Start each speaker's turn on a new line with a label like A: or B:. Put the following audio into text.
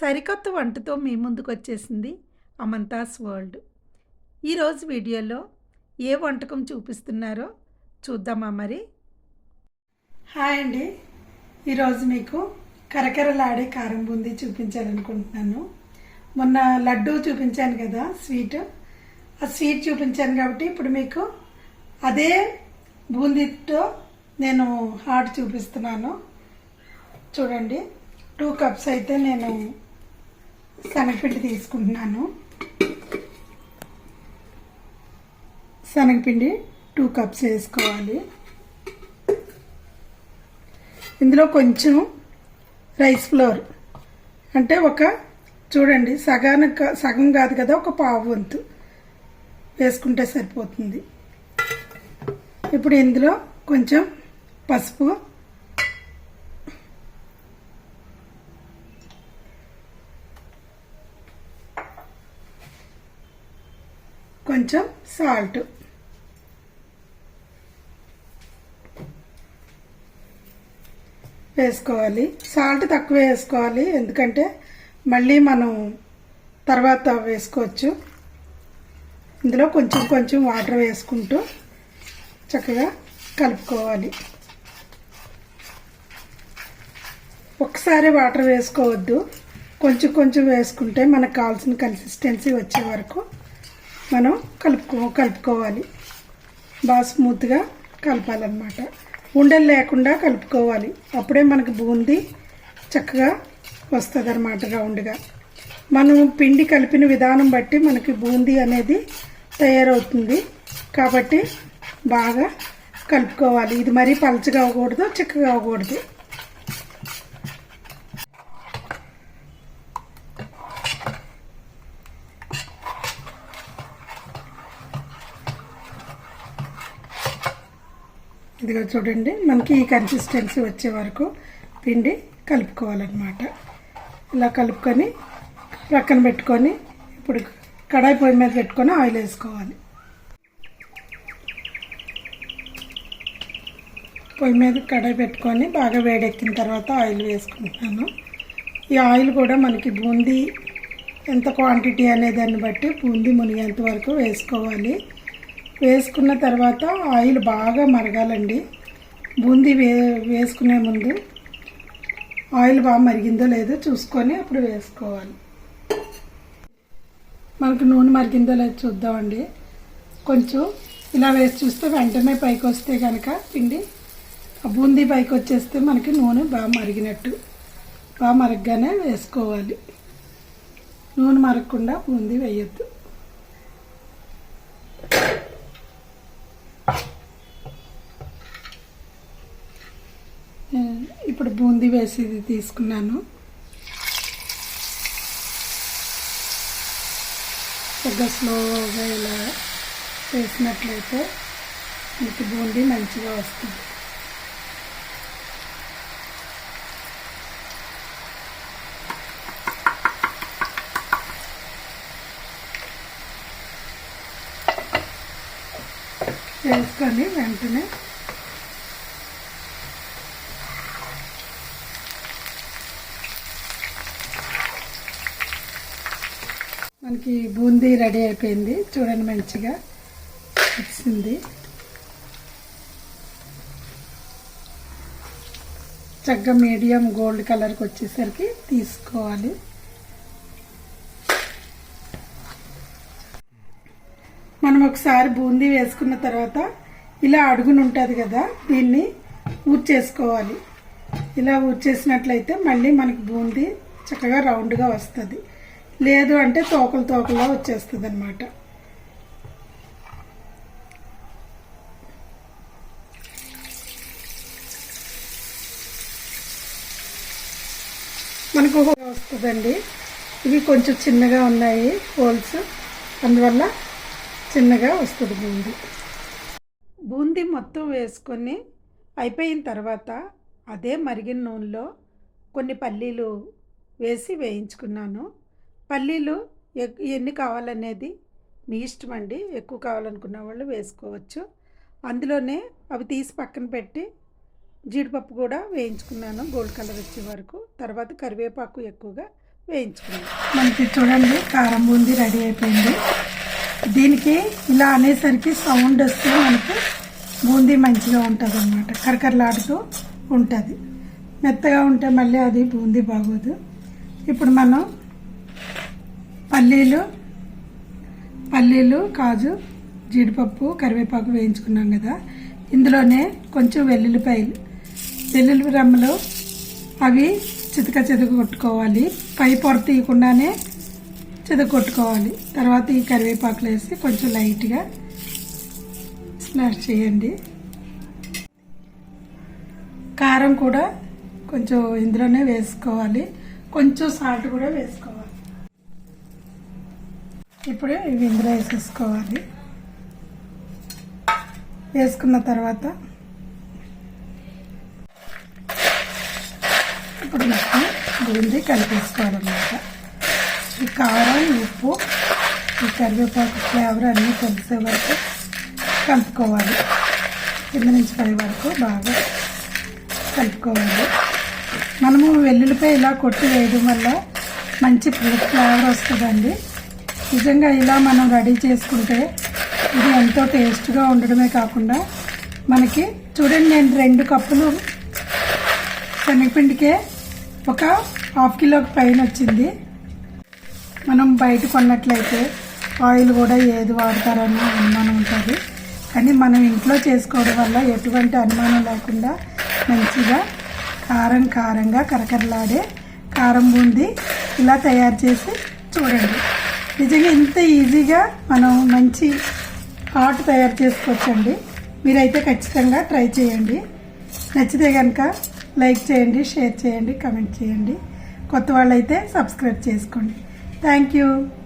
A: సరికొత్త వంటతో మీ ముందుకు వచ్చేసింది అమంతాస్ వరల్డ్. ఈరోజు వీడియోలో ఏ వంటకం చూపిస్తున్నారో చూద్దామా మరి? హాయ్ అండి. ఈరోజు మీకు కరకరలాడే కారం బూందీ చూపించాలనుకుంటున్నాను. మొన్న లడ్డు చూపించాను కదా స్వీట్. ఆ స్వీట్ చూపించాను కాబట్టి ఇప్పుడు మీకు అదే బూందీతో నేను హాట్ చూపిస్తున్నాను. చూడండి టూ కప్స్ అయితే నేను శనగపిండి తీసుకుంటున్నాను. శనగపిండి టూ కప్స్ వేసుకోవాలి. ఇందులో కొంచెం రైస్ ఫ్లోర్ అంటే ఒక చూడండి సగానికి సగం కాదు కదా ఒక పావు వంతు వేసుకుంటే సరిపోతుంది. ఇప్పుడు ఇందులో కొంచెం పసుపు కొంచెం సాల్ట్ వేసుకోవాలి. సాల్ట్ తక్కువ వేసుకోవాలి. ఎందుకంటే మళ్ళీ మనం తర్వాత వేసుకోవచ్చు. ఇందులో కొంచెం కొంచెం వాటర్ వేసుకుంటూ చక్కగా కలుపుకోవాలి. ఒకసారి వాటర్ వేసుకోవద్దు. కొంచెం కొంచెం వేసుకుంటే మనకు కావాల్సిన కన్సిస్టెన్సీ వచ్చే వరకు మనం కలుపుకో కలుపుకోవాలి. బాగా స్మూత్గా కలపాలన్నమాట. ఉండలు లేకుండా కలుపుకోవాలి. అప్పుడే మనకు బూందీ చక్కగా వస్తుంది అనమాట రౌండ్గా. మనం పిండి కలిపిన విధానం బట్టి మనకి బూందీ అనేది తయారవుతుంది. కాబట్టి బాగా కలుపుకోవాలి. ఇది మరీ పలచగా అవ్వకూడదు చిక్కగా అవ్వకూడదు. ఇదిగో చూడండి మనకి ఈ కన్సిస్టెన్సీ వచ్చే వరకు పిండి కలుపుకోవాలన్నమాట. ఇలా కలుపుకొని ప్రక్కన పెట్టుకొని ఇప్పుడు కడాయి పొయ్యి మీద పెట్టుకొని ఆయిల్ వేసుకోవాలి. పొయ్యి మీద కడాయి పెట్టుకొని బాగా వేడెక్కిన తర్వాత ఆయిల్ వేసుకుంటున్నాను. ఈ ఆయిల్ కూడా మనకి బూందీ ఎంత క్వాంటిటీ అనే దాన్ని బట్టి బూందీ మునిగేంత వరకు వేసుకోవాలి. వేసుకున్న తర్వాత ఆయిల్ బాగా మరగాలండి. బూందీ వే వేసుకునే ముందు ఆయిల్ బాగా మరిగిందో లేదో చూసుకొని అప్పుడు వేసుకోవాలి. మనకు నూనె మరిగిందో లేదో చూద్దామండి. కొంచెం ఇలా వేసి చూస్తే వెంటనే పైకి వస్తే కనుక పిండి ఆ బూందీ పైకి వచ్చేస్తే మనకి నూనె బాగా మరిగినట్టు బాగా మరగగానే వేసుకోవాలి. నూనె మరగకుండా బూందీ వేయొద్దు. ఇప్పుడు బూందీ వేసి తీసుకున్నాను. కొద్దిగా స్లోగా ఇలా వేసినట్లయితే మీకు బూందీ మంచిగా వస్తుంది. చేసుకొని వెంటనే మనకి బూందీ రెడీ అయిపోయింది. చూడండి మంచిగా వచ్చింది. చక్కగా మీడియం గోల్డ్ కలర్కి వచ్చేసరికి తీసుకోవాలి. మనం ఒకసారి బూందీ వేసుకున్న తర్వాత ఇలా అడుగును ఉంటుంది కదా దీన్ని ఊడ్చేసుకోవాలి ఇలా ఊడ్చేసినట్లయితే మళ్ళీ మనకి బూందీ చక్కగా రౌండ్గా వస్తుంది. లేదు అంటే తోకలు తోకలా వచ్చేస్తుంది అనమాట మనకు వస్తుందండి. ఇవి కొంచెం చిన్నగా ఉన్నాయి హోల్స్. అందువల్ల చిన్నగా వస్తుంది బూందీ. బూందీ మొత్తం వేసుకొని అయిపోయిన తర్వాత అదే మరిగిన నూనెలో కొన్ని పల్లీలు వేసి వేయించుకున్నాను. పల్లీలు ఎన్ని కావాలనేది మీ ఇష్టం అండి. ఎక్కువ కావాలనుకున్న వాళ్ళు వేసుకోవచ్చు. అందులోనే అవి తీసి పక్కన పెట్టి జీడిపప్పు కూడా వేయించుకున్నాను. గోల్డ్ కలర్ వచ్చే వరకు. తర్వాత కరివేపాకు ఎక్కువగా
B: వేయించుకుందాం
A: మనకి చూడండి కారం బూందీ రెడీ అయిపోయింది. దీనికి ఇలా అనేసరికి సౌండ్ వస్తే మనకు బూందీ మంచిగా ఉంటుంది అనమాట కరకరలాడుతూ ఉంటుంది. మెత్తగా ఉంటే మళ్ళీ అది బూందీ బాగోదు. ఇప్పుడు మనం పల్లీలు పల్లీలు కాజు జీడిపప్పు కరివేపాకు వేయించుకున్నాం కదా. ఇందులోనే కొంచెం వెల్లుల్లిపాయలు. వెల్లుల్లి రమ్మలు అవి చితక చితక కొట్టుకోవాలి. పై పొర తీయకుండానే చెదగొట్టుకోవాలి కొట్టుకోవాలి. తర్వాత ఈ కరివేపాకులు వేసి కొంచెం లైట్గా స్మాష్ చేయండి. కారం కూడా కొంచెం ఇందులోనే వేసుకోవాలి. కొంచెం సాల్ట్ కూడా వేసుకోవాలి. ఇప్పుడు ఇవి ఇందులో వేసేసుకోవాలి. వేసుకున్న తర్వాత ఇప్పుడు మొత్తం గురించి కలిపేసుకోవాలన్నమాట కారం ఉప్పు ఈ కరివేపాకు ఫ్లేవర్ అన్నీ తెలిసే వరకు కలుపుకోవాలి. కింద నుంచి పై వరకు బాగా కలుపుకోవాలి. మనము వెల్లుల్లిపై ఇలా కొట్టి వేయడం వల్ల మంచి ఫ్లేవర్ వస్తుందండి. నిజంగా ఇలా మనం రెడీ చేసుకుంటే ఇది ఎంతో టేస్ట్గా ఉండడమే కాకుండా మనకి చూడండి నేను రెండు కప్పులు శనగపిండికే ఒక హాఫ్ కిలోకి పైన వచ్చింది. మనం బయట కొన్నట్లయితే ఆయిల్ కూడా ఏది వాడతారని అనుమానం ఉంటుంది. కానీ మనం ఇంట్లో చేసుకోవడం వల్ల ఎటువంటి అనుమానం లేకుండా మంచిగా కారం కారంగా కరకరలాడే కారం బూంది ఇలా తయారు చేసి చూడండి. నిజంగా ఇంత ఈజీగా మనం మంచి హాట్ తయారు చేసుకోవచ్చండి. మీరైతే ఖచ్చితంగా ట్రై చేయండి. నచ్చితే కనుక లైక్ చేయండి షేర్ చేయండి కమెంట్ చేయండి. కొత్త వాళ్ళైతే సబ్స్క్రైబ్ చేసుకోండి. Thank you.